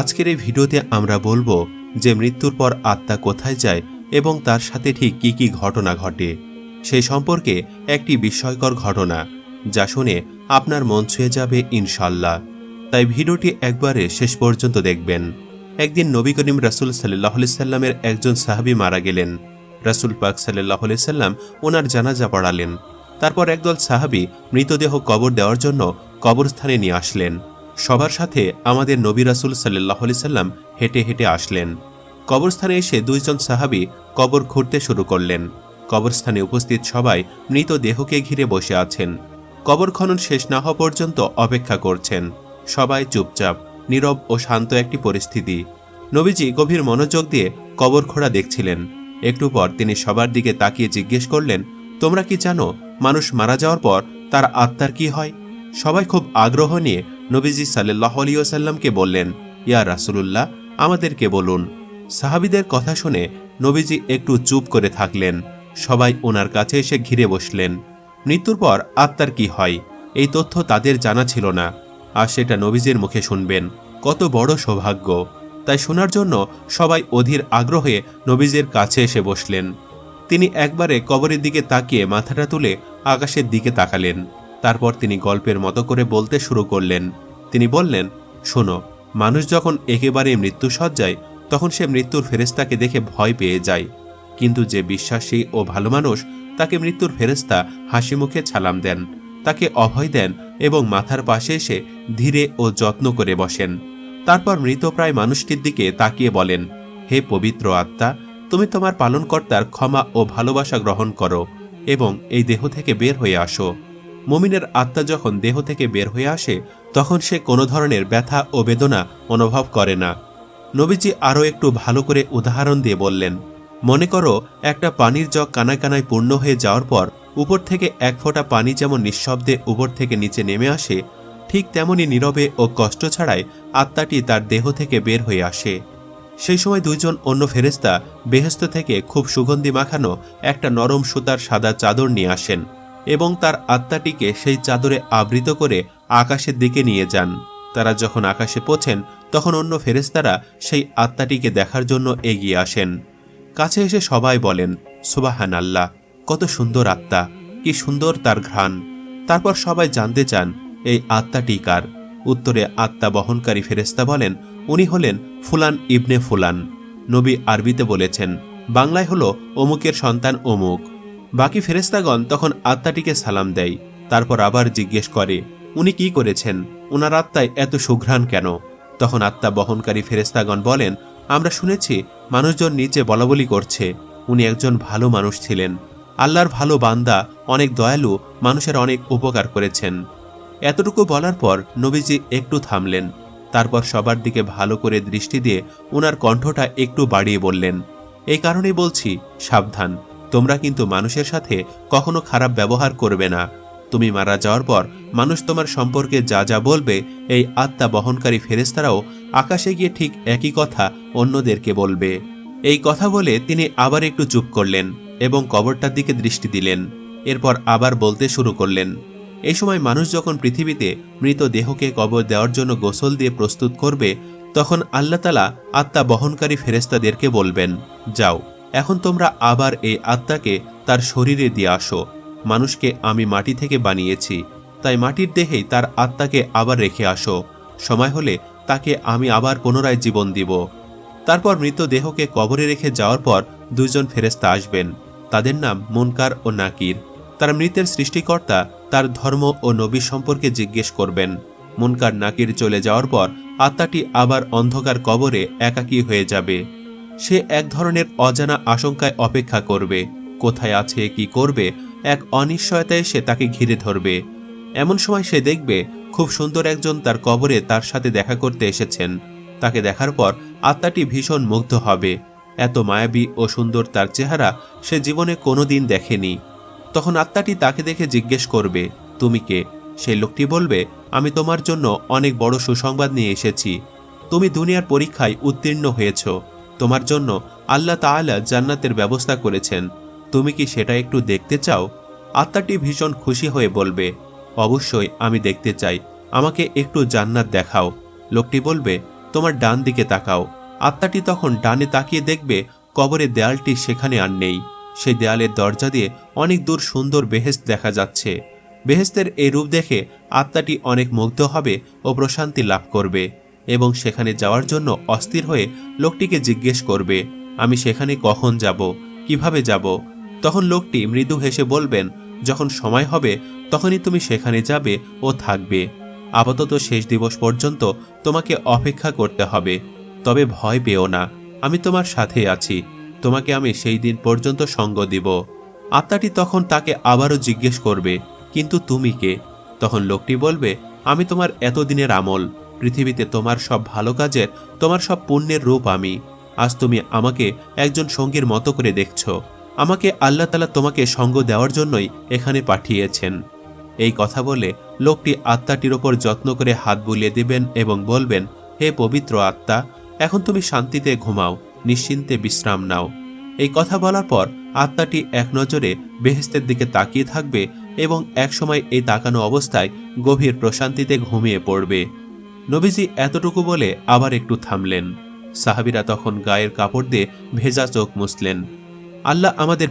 আজকের এই ভিডিওতে আমরা বলব যে মৃত্যুর পর আত্মা কোথায় যায় এবং তার সাথে ঠিক কি কি ঘটনা ঘটে। সেই সম্পর্কে একটি বিস্ময়কর ঘটনা, যা শুনে আপনার মন ছুঁয়ে যাবে ইনশাল্লাহ তাই ভিডিওটি একবারে শেষ পর্যন্ত দেখবেন। একদিন নবী করিম রাসুল সাল্লাহ সাল্লামের একজন সাহাবি মারা গেলেন। রাসুল পাক সাল্লাহ সাল্লাম ওনার জানাজা পড়ালেন। তারপর একদল সাহাবি মৃতদেহ কবর দেওয়ার জন্য কবরস্থানে নিয়ে আসলেন। সবার সাথে আমাদের নবী রাসুল সাল্লাহ সাল্লাম হেঁটে হেঁটে আসলেন। কবরস্থানে এসে দুইজন সাহাবি কবর খুঁড়তে শুরু করলেন। কবরস্থানে উপস্থিত সবাই মৃতদেহকে ঘিরে বসে আছেন। কবর খনন শেষ না হওয়া পর্যন্ত অপেক্ষা করছেন। সবাই চুপচাপ, নীরব ও শান্ত একটি পরিস্থিতি। নবীজি গভীর মনোযোগ দিয়ে কবর খোঁড়া দেখছিলেন। একটু পর তিনি সবার দিকে তাকিয়ে জিজ্ঞেস করলেন, তোমরা কি জানো মানুষ মারা যাওয়ার পর তার আত্মার কি হয়? সবাই খুব আগ্রহ নিয়ে নবীজি সাল্লাহ আলিয়াসাল্লামকে বললেন, ইয়া রাসুলুল্লাহ, আমাদেরকে বলুন। সাহাবিদের কথা শুনে নবীজি একটু চুপ করে থাকলেন। সবাই ওনার কাছে এসে ঘিরে বসলেন। মৃত্যুর পর আত্মার কি হয়, এই তথ্য তাদের জানা ছিল না। আর সেটা নবীজির মুখে শুনবেন। কত বড় সৌভাগ্য। তাই শোনার জন্য সবাই অধীর আগ্রহে নবীজের কাছে এসে বসলেন। তিনি একবারে কবরের দিকে তাকিয়ে মাথাটা তুলে আকাশের দিকে তাকালেন। তারপর তিনি গল্পের মতো করে বলতে শুরু করলেন। তিনি বললেন, শোনো, মানুষ যখন একেবারে মৃত্যুসজ্জায় তখন সে মৃত্যুর ফেরেস্তাকে দেখে ভয় পেয়ে যায়। কিন্তু যে বিশ্বাসী ও ভালো মানুষ তাকে মৃত্যুর ফেরেস্তা হাসি মুখে ছালাম দেন, তাকে অভয় দেন এবং মাথার পাশে এসে ধীরে ও যত্ন করে বসেন। তারপর মৃতপ্রায় মানুষটির দিকে তাকিয়ে বলেন, হে পবিত্র আত্মা, তুমি তোমার পালনকর্তার ক্ষমা ও ভালোবাসা গ্রহণ করো এবং এই দেহ থেকে বের হয়ে আসো। মুমিনের আত্মা যখন দেহ থেকে বের হয়ে আসে, তখন সে কোনো ধরনের ব্যথা ও বেদনা অনুভব করে না। নবীজি আরও একটু ভালো করে উদাহরণ দিয়ে বললেন, মনে করো, একটা পানির জগ কানায় কানায় পূর্ণ হয়ে যাওয়ার পর, উপর থেকে এক ফোঁটা পানি যেমন নিঃশব্দে উপর থেকে নিচে নেমে আসে, ঠিক তেমনি নীরবে ও কষ্ট ছাড়াই আত্মাটি তার দেহ থেকে বের হয়ে আসে। সেই সময় দুইজন অন্য ফেরেস্তা বেহেস্ত থেকে খুব সুগন্ধি মাখানো একটা নরম সুতার সাদা চাদর নিয়ে আসেন। এবং তার আত্মাটিকে সেই চাদরে আবৃত করে আকাশের দিকে নিয়ে যান। তারা যখন আকাশে পৌঁছেন, তখন অন্য ফেরেস্তারা সেই আত্মাটিকে দেখার জন্য এগিয়ে আসেন। কাছে এসে সবাই বলেন সুবাহান আল্লাহ কত সুন্দর আত্মা, কি সুন্দর তার ঘ্রাণ। তারপর সবাই জানতে চান, এই আত্মাটি কার? উত্তরে আত্মা বহনকারী ফেরেস্তা বলেন, উনি হলেন ফুলান ইবনে ফুলান। নবী আরবিতে বলেছেন, বাংলায় হল অমুকের সন্তান অমুক। বাকি ফেরেস্তাগণ তখন আত্মাটিকে সালাম দেয়, তারপর আবার জিজ্ঞেস করে, উনি কি করেছেন? ওনার আত্মায় এত সুঘ্রাণ কেন? তখন আত্মা বহনকারী ফেরেস্তাগণ বলেন, আমরা শুনেছি মানুষজন নিচে বলাবলি করছে, উনি একজন ভালো মানুষ ছিলেন। আল্লাহর ভালো বান্দা, অনেক দয়ালু, মানুষের অনেক উপকার করেছেন। এতটুকু বলার পর নবীজি একটু থামলেন, তারপর সবার দিকে ভালো করে দৃষ্টি দিয়ে ওনার কণ্ঠটা একটু বাড়িয়ে বললেন, এই কারণেই বলছি, সাবধান। তোমরা কিন্তু মানুষের সাথে কখনো খারাপ ব্যবহার করবে না। তুমি মারা যাওয়ার পর মানুষ তোমার সম্পর্কে যা যা বলবে, এই আত্মা বহনকারী ফেরেস্তারাও আকাশে গিয়ে ঠিক একই কথা অন্যদেরকে বলবে। এই কথা বলে তিনি আবার একটু চুপ করলেন এবং কবরটার দিকে দৃষ্টি দিলেন। এরপর আবার বলতে শুরু করলেন, এই সময় মানুষ যখন পৃথিবীতে মৃত দেহকে কবর দেওয়ার জন্য গোসল দিয়ে প্রস্তুত করবে, তখন আল্লাহতালা আত্মা বহনকারী ফেরেস্তাদেরকে বলবেন, যাও এখন তোমরা আবার এই আত্মাকে তার শরীরে দিয়ে আসো। মানুষকে আমি মাটি থেকে বানিয়েছি, তাই মাটির দেহেই তার আত্মাকে আবার রেখে আসো। সময় হলে তাকে আমি আবার পুনরায় জীবন দিব। তারপর মৃতদেহকে কবরে রেখে যাওয়ার পর দুইজন ফেরেস্তা আসবেন। তাদের নাম মুনকার ও নাকির। তারা মৃতের সৃষ্টিকর্তা, তার ধর্ম ও নবী সম্পর্কে জিজ্ঞেস করবেন। মুনকার নাকির চলে যাওয়ার পর আত্মাটি আবার অন্ধকার কবরে একাকী হয়ে যাবে। সে এক ধরনের অজানা আশঙ্কায় অপেক্ষা করবে। কোথায় আছে, কি করবে, এক অনিশ্চয়তায় সে তাকে ঘিরে ধরবে। এমন সময় সে দেখবে, খুব সুন্দর একজন তার কবরে তার সাথে দেখা করতে এসেছেন। তাকে দেখার পর আত্মাটি ভীষণ মুগ্ধ হবে। এত মায়াবী ও সুন্দর তার চেহারা সে জীবনে কোনোদিন দেখেনি। তখন আত্মাটি তাকে দেখে জিজ্ঞেস করবে, তুমি কে? সেই লোকটি বলবে, আমি তোমার জন্য অনেক বড় সুসংবাদ নিয়ে এসেছি। তুমি দুনিয়ার পরীক্ষায় উত্তীর্ণ হয়েছ। তোমার জন্য আল্লাহ তাআলা জান্নাতের ব্যবস্থা করেছেন। তুমি কি সেটা একটু দেখতে চাও? আত্মাটি ভীষণ খুশি হয়ে বলবে, অবশ্যই, আমি দেখতে চাই। আমাকে একটু জান্নাত দেখাও। লোকটি বলবে, তোমার ডান দিকে তাকাও। আত্মাটি তখন ডানে তাকিয়ে দেখবে, কবরের দেয়ালটি সেখানে আর নেই। সেই দেয়ালের দরজা দিয়ে অনেক দূর সুন্দর বেহেস্ত দেখা যাচ্ছে। বেহেস্তের এই রূপ দেখে আত্মাটি অনেক মুগ্ধ হবে ও প্রশান্তি লাভ করবে। এবং সেখানে যাওয়ার জন্য অস্থির হয়ে লোকটিকে জিজ্ঞেস করবে, আমি সেখানে কখন যাব? কীভাবে যাব? তখন লোকটি মৃদু হেসে বলবেন, যখন সময় হবে, তখনই তুমি সেখানে যাবে ও থাকবে। আপাতত শেষ দিবস পর্যন্ত তোমাকে অপেক্ষা করতে হবে। তবে ভয় পেও না, আমি তোমার সাথে আছি। তোমাকে আমি সেই দিন পর্যন্ত সঙ্গ দিব। আত্মাটি তখন তাকে আবারও জিজ্ঞেস করবে, কিন্তু তুমি কে? তখন লোকটি বলবে, আমি তোমার এতদিনের আমল। পৃথিবীতে তোমার সব ভালো কাজের, তোমার সব পুণ্যের রূপ আমি। আজ তুমি আমাকে একজন সঙ্গীর মতো করে দেখছ। আমাকে আল্লাহ তালা তোমাকে সঙ্গ দেওয়ার জন্যই এখানে পাঠিয়েছেন। এই কথা বলে লোকটি আত্মাটির ওপর যত্ন করে হাত বুলিয়ে দিবেন এবং বলবেন, হে পবিত্র আত্মা, এখন তুমি শান্তিতে ঘুমাও, নিশ্চিন্তে বিশ্রাম নাও। এই কথা বলার পর আত্মাটি এক নজরে বেহেস্তের দিকে তাকিয়ে থাকবে এবং একসময় এই তাকানো অবস্থায় গভীর প্রশান্তিতে ঘুমিয়ে পড়বে। নবীজি এতটুকু বলে আবার একটু থামলেন। সাহাবিরা তখন গায়ের কাপড় দিয়ে ভেজা চোখ মুছলেন। আল্লাহ আমাদের